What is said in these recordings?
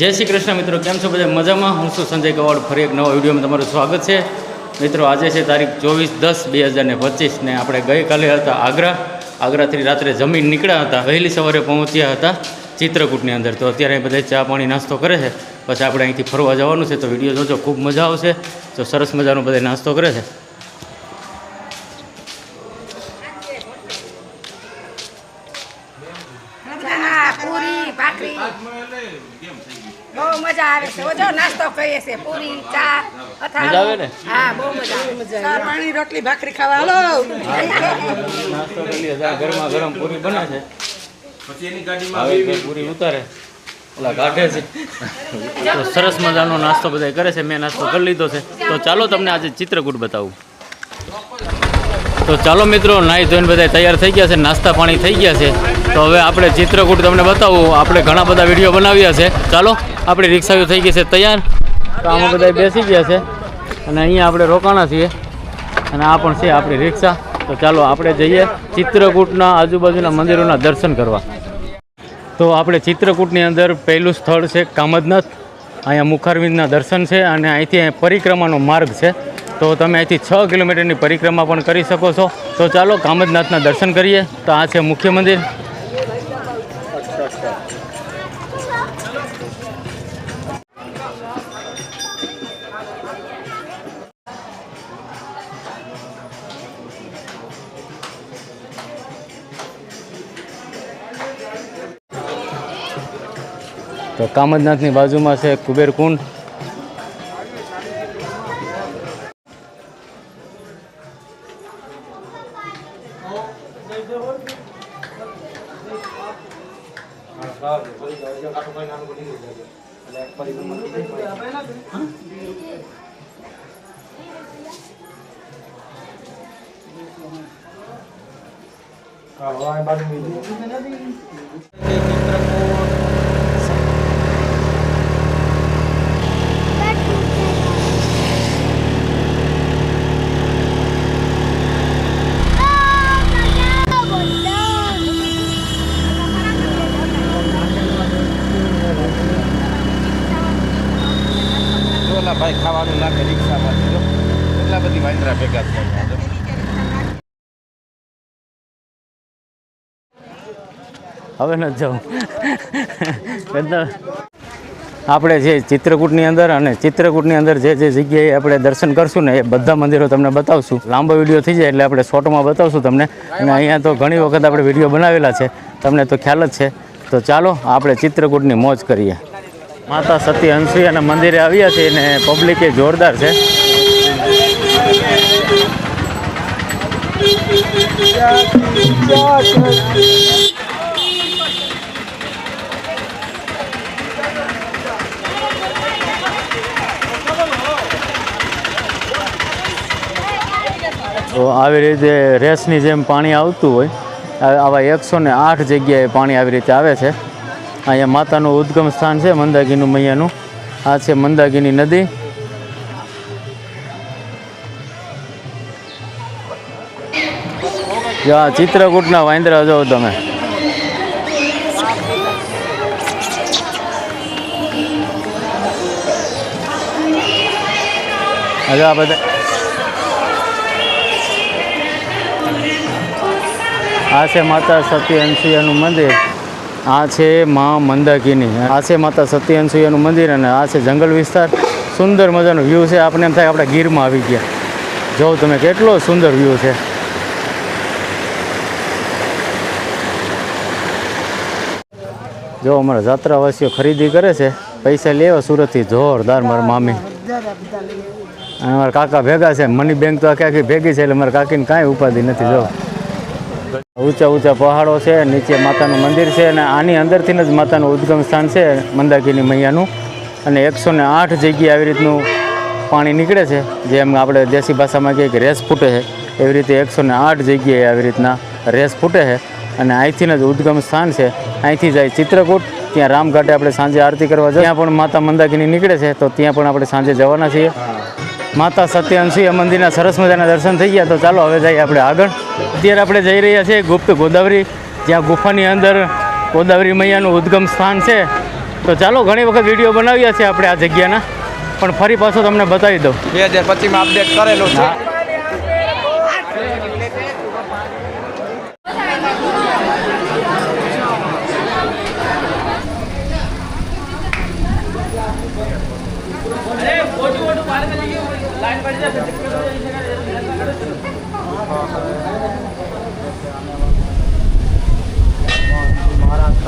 જય શ્રી કૃષ્ણ મિત્રો, કેમ છો બધા? મજામાં? હું છું સંજય કવાડ. ફરી એક નવા વિડીયોમાં તમારું સ્વાગત છે. મિત્રો, આજે છે તારીખ ચોવીસ દસ બે હજાર ને પચીસ ને આપણે ગઈકાલે હતા આગ્રા. આગ્રાથી રાત્રે જમીન નીકળ્યા હતા. વહેલી સવારે પહોંચ્યા હતા ચિત્રકૂટની અંદર. તો અત્યારે બધા ચા પાણી નાસ્તો કરે છે. પછી આપણે અહીંથી ફરવા જવાનું છે. તો વીડિયો જોજો. ખૂબ મજા આવશે. તો સરસ મજાનો બધા નાસ્તો કરે છે. કરીએ છે પૂરી ચા. મજા આવે ને? હા બહુ મજા આવે. ચા પાણી રોટલી ભાખરી ખાવા. હાલો. નાસ્તો કરી ત્યાં ગરમા ગરમ પૂરી બને છે. હવે તે પૂરી ઉતારે. ઓલા કાઢે છે. તો સરસ મજાનો નાસ્તો બધા કરે છે. મેં નાસ્તો કરી લીધો છે. તો ચાલો તમને આજે ચિત્રકૂટ બતાવું. તો ચાલો મિત્રો નાહી ધોઈને બધા તૈયાર થઈ ગયા છે. નાસ્તા પાણી થઈ ગયા છે. તો હવે આપણે ચિત્રકૂટ તમને બતાવું. આપણે ઘણા બધા વીડિયો બનાવ્યા છે. ચાલો આપણી રિક્ષાઓ થઈ ગઈ છે તૈયાર. તો આમાં બધા બેસી ગયા છે. અને અહીંયા આપણે રોકાણા છીએ. અને આ પણ છે આપણી રિક્ષા. તો ચાલો આપણે જઈએ ચિત્રકૂટના આજુબાજુના મંદિરોના દર્શન કરવા. તો આપણે ચિત્રકૂટની અંદર પહેલું સ્થળ છે કામદનાથ. અહીંયા મુખારવિંદના દર્શન છે અને અહીંથી અહીંયા પરિક્રમાનો માર્ગ છે. તો તમે અહીંથી છ કિલોમીટરની પરિક્રમા પણ કરી શકો છો. તો ચાલો કામદનાથના દર્શન કરીએ. તો આ છે મુખ્ય મંદિર. તો કામદનાથની બાજુમાં છે કુબેર કુંડ. ઓલા ભાઈ ખાવાનું લાગે રિક્ષામાંથી, જો. એટલા બધી વાંદરા ભેગા થયા. હવે ન જાઉં. આપણે જે ચિત્રકૂટની અંદર અને ચિત્રકૂટની અંદર જે જે જગ્યાએ આપણે દર્શન કરશું ને એ બધા મંદિરો તમને બતાવશું. લાંબો વીડિયો થઈ જાય એટલે આપણે શોર્ટમાં બતાવશું તમને. અને અહીંયા તો ઘણી વખત આપણે વીડિયો બનાવેલા છે. તમને તો ખ્યાલ જ છે. તો ચાલો, આપણે ચિત્રકૂટની મોજ કરીએ. માતા સતી હંસુયાના મંદિરે આવ્યા છે અને પબ્લિક એ જોરદાર છે. તો આવી રીતે રેસની જેમ પાણી આવતું હોય આવા એકસો ને આઠ જગ્યાએ પાણી આવી રીતે આવે છે. અહીંયા માતાનું ઉદ્ગમ સ્થાન છે મંદાકીનું મૈયાનું. આ છે મંદાકીની નદી. જો ચિત્રકૂટના વાંદરા જો તમે. આ બધા આ છે માતા સતી અંશિયાનું મંદિર. આ છે મા મંદાકીની. આ છે માતા સતી અનસુયાનું મંદિર અને આ છે જંગલ વિસ્તાર. સુંદર મજાનો વ્યૂ છે. આપણે એમ થાય આપણે ગીરમાં આવી ગયા. જો તમે કેટલો સુંદર વ્યૂ છે. જો અમારા જાત્રાવાસીઓ ખરીદી કરે છે. પૈસા લેવા સુરતથી. જોરદાર મારા મામી. અને મારા કાકા ભેગા છે. મની બેંક તો આખી આખી ભેગી છે એટલે મારા કાકીને કાંઈ ઉપાધિ નથી. જો. ઊંચા ઊંચા પહાડો છે, નીચે માતાનું મંદિર છે અને આની અંદરથી જ માતાનું ઉદ્ગમ સ્થાન છે મંદાકીની મૈયાનું. અને એકસો ને આઠ જગ્યાએ આવી રીતનું પાણી નીકળે છે, જેમ આપણે દેશી ભાષામાં કહીએ કે રેસ ફૂટે છે. એવી રીતે એકસો ને આઠ જગ્યાએ આવી રીતના રેસ ફૂટે છે અને અહીંથી જ ઉદ્ગમ સ્થાન છે. અહીંથી જાય ચિત્રકૂટ, ત્યાં રામઘાટે આપણે સાંજે આરતી કરવા જઈએ. ત્યાં પણ માતા મંદાકીની નીકળે છે, તો ત્યાં પણ આપણે સાંજે જવાના છીએ. માતા સત્યંશી મંદિરના સરસ મજાના દર્શન થઈ ગયા. તો ચાલો હવે જઈએ આપણે આગળ. અત્યારે આપણે જઈ રહ્યા છીએ ગુપ્ત ગોદાવરી જ્યાં ગુફાની અંદર ગોદાવરી મૈયાનું ઉદ્ગમ સ્થાન છે. તો ચાલો ઘણી વખત વીડિયો બનાવ્યા છે આપણે આ જગ્યાના. પણ ફરી પાછો તમને બતાવી દઉં. બે હજાર પચીસમાં અપડેટ કરેલું છે.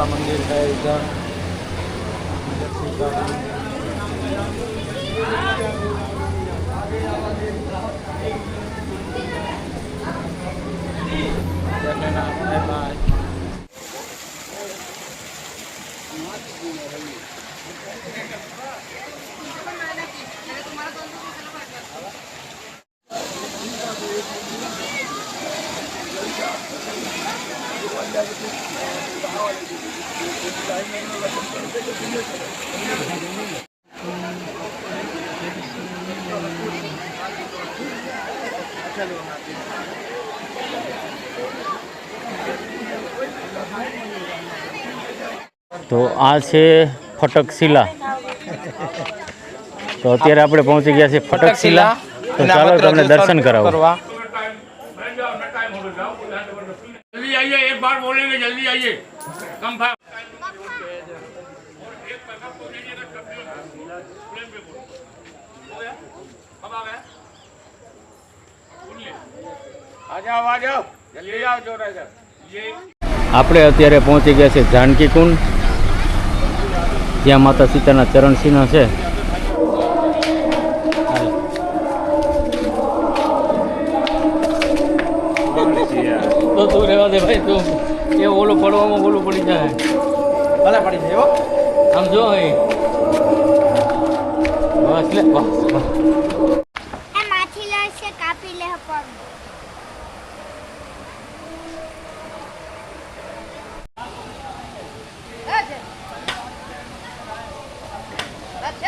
का मंदिर है इधर तो आ फटकशीला तो अत्य अपने पहुँची गया फटकशीला तो चलो तक दर्शन कर जल्दी आइए एक बार बोलेंगे जल्दी आइए कम આપણે અત્યારે પહોંચી ગયા છે જાનકી કુંડ. જ્યાં માતા સીતાના ચરણ ચિહ્ન છે. તો તું રહેવા દે ભાઈ તું એ ઓલું પડવામાં ઓલું પડી જાય. ભલે પડી જાય હો. આમ જો બસ લે બસ. કાપી લે પગ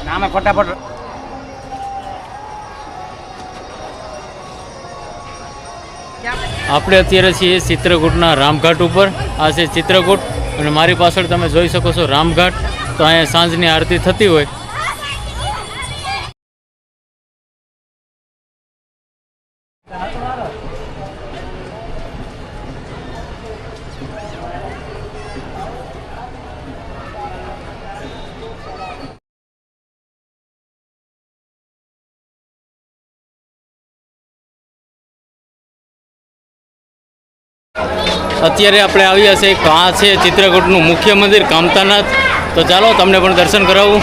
અને આમાં ફટાફટ. આપણે અત્યારે છીએ ચિત્રકૂટના રામઘાટ ઉપર. આ છે ચિત્રકૂટ. અને મારી પાછળ તમે જોઈ શકો છો રામઘાટ. તો અહીંયા સાંજની આરતી થતી હોય. અત્યારે આપણે આવ્યા છે આ છે ચિત્રકૂટનું મુખ્ય મંદિર કામતાનાથ. તો ચાલો તમને પણ દર્શન કરાવું.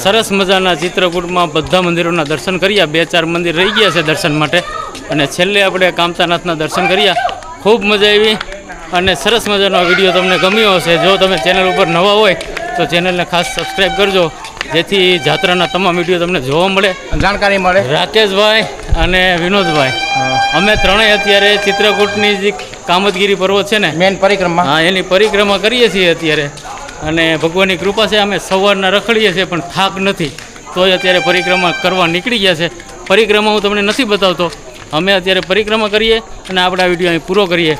સરસ મજાના ચિત્રકૂટમાં બધા મંદિરોના દર્શન કર્યા. બે ચાર મંદિર રહી ગયા છે દર્શન માટે. અને છેલ્લે આપણે કામતાનાથના દર્શન કર્યા. ખૂબ મજા આવી અને સરસ મજાનો વીડિયો તમને ગમ્યો હશે. જો તમે ચેનલ ઉપર નવા હોય તો ચેનલને ખાસ સબસ્ક્રાઈબ કરજો. જેથી જાત્રાના તમામ વીડિયો તમને જોવા મળે. જાણકારી મળે. રાકેશભાઈ અને વિનોદભાઈ. અમે ત્રણેય અત્યારે ચિત્રકૂટની જે કામતગીરી પર્વત છે ને મેન પરિક્રમા. હા એની પરિક્રમા કરીએ છીએ અત્યારે. અને ભગવાનની કૃપા છે અમે સવારના રખડીએ છીએ પણ થાક નથી. તોય અત્યારે પરિક્રમા કરવા નીકળી ગયા છે. પરિક્રમા હું તમને નથી બતાવતો. અમે અત્યારે પરિક્રમા કરીએ અને આપણા વીડિયો અહીં પૂરો કરીએ.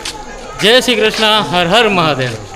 જય શ્રી કૃષ્ણ હર હર મહાદેવ.